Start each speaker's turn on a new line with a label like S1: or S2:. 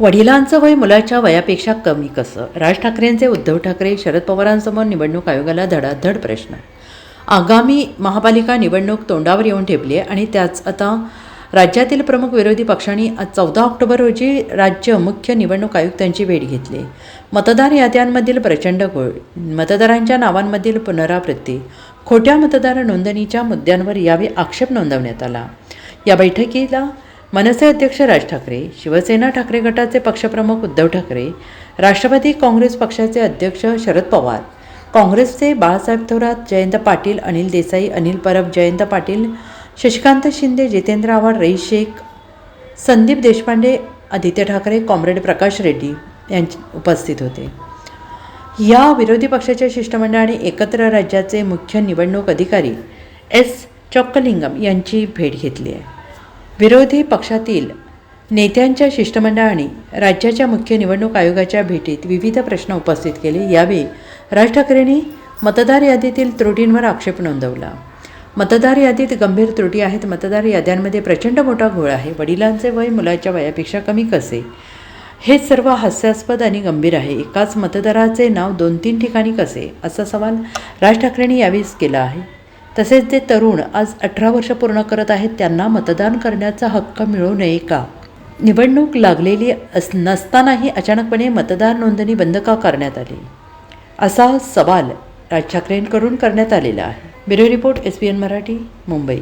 S1: वडिलांचं वय मुलाच्या वयापेक्षा कमी कसं? राज ठाकरेंचे उद्धव ठाकरे शरद पवारांसमोर निवडणूक आयोगाला धडाधड प्रश्न. आगामी महापालिका निवडणूक तोंडावर येऊन ठेपली आहे आणि त्याच आता राज्यातील प्रमुख विरोधी पक्षांनी चौदा ऑक्टोबर रोजी राज्य मुख्य निवडणूक आयुक्तांची भेट घेतली. मतदार याद्यांमधील प्रचंड घोळ मतदारांच्या नावांमधील पुनरावृत्ती खोट्या मतदार नोंदणीच्या मुद्द्यांवर यावेळी आक्षेप नोंदवण्यात आला. या बैठकीला मनसे अध्यक्ष राज ठाकरे शिवसेना ठाकरे गटाचे पक्षप्रमुख उद्धव ठाकरे राष्ट्रवादी काँग्रेस पक्षाचे अध्यक्ष शरद पवार काँग्रेसचे बाळासाहेब थोरात जयंत पाटील अनिल देसाई अनिल परब जयंत पाटील शशिकांत शिंदे जितेंद्र आव्हाड रईस शेख संदीप देशपांडे आदित्य ठाकरे कॉम्रेड प्रकाश रेड्डी यांचे उपस्थित होते. या विरोधी पक्षाच्या शिष्टमंडळाने एकत्र राज्याचे मुख्य निवडणूक अधिकारी एस चोक्कलिंगम यांची भेट घेतली आहे. विरोधी पक्षातील नेत्यांच्या शिष्टमंडळाने राज्याच्या मुख्य निवडणूक आयोगाच्या भेटीत विविध प्रश्न उपस्थित केले. यावेळी राज ठाकरेंनी मतदार यादीतील त्रुटींवर आक्षेप नोंदवला. मतदार यादीत गंभीर त्रुटी आहेत. मतदार याद्यांमध्ये प्रचंड मोठा घोळ आहे. वडिलांचे वय मुलाच्या वयापेक्षा कमी कसे? हे सर्व हास्यास्पद आणि गंभीर आहे. एकाच मतदाराचे नाव दोन तीन ठिकाणी कसे? असा सवाल राज ठाकरेंनी यावेळीच केला आहे. तसेच जे तरुण आज अठरा वर्ष पूर्ण करत आहेत त्यांना मतदान करण्याचा हक्क मिळू नये का? निवडणूक लागलेली अस नसतानाही अचानकपणे मतदार नोंदणी बंद का करण्यात आली? असा सवाल राज ठाकरेंकडून करण्यात आलेला आहे. Bureau report S P N Marathi Mumbai.